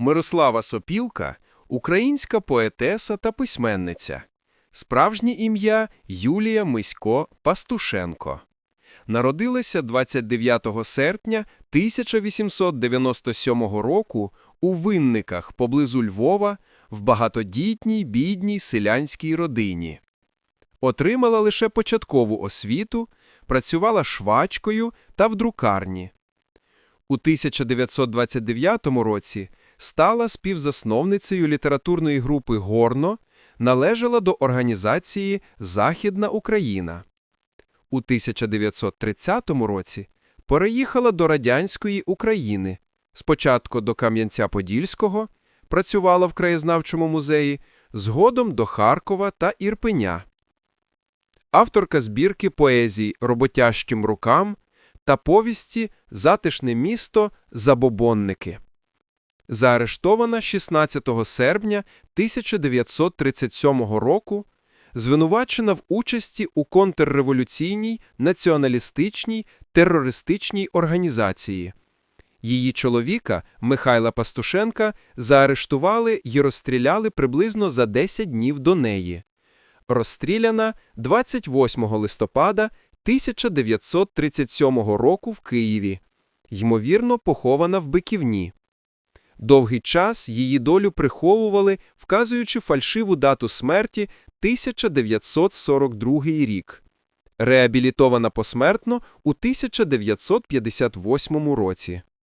Мирослава Сопілка – українська поетеса та письменниця. Справжнє ім'я Юлія Мисько Пастушенко. Народилася 29 серпня 1897 року у Винниках поблизу Львова в багатодітній бідній селянській родині. Отримала лише початкову освіту, працювала швачкою та в друкарні. У 1929 році стала співзасновницею літературної групи «Горно», належала до організації «Західна Україна». У 1930 році переїхала до радянської України, спочатку до Кам'янця-Подільського, працювала в краєзнавчому музеї, згодом до Харкова та Ірпеня. Авторка збірки поезій «Роботящим рукам» та повісті «Затишне місто. Забобонники». Заарештована 16 серпня 1937 року, звинувачена в участі у контрреволюційній, націоналістичній, терористичній організації. Її чоловіка, Михайла Пастушенка, заарештували і розстріляли приблизно за 10 днів до неї. Розстріляна 28 листопада 1937 року в Києві. Ймовірно, похована в Биківні. Довгий час її долю приховували, вказуючи фальшиву дату смерті 1942 рік. Реабілітована посмертно у 1958 році.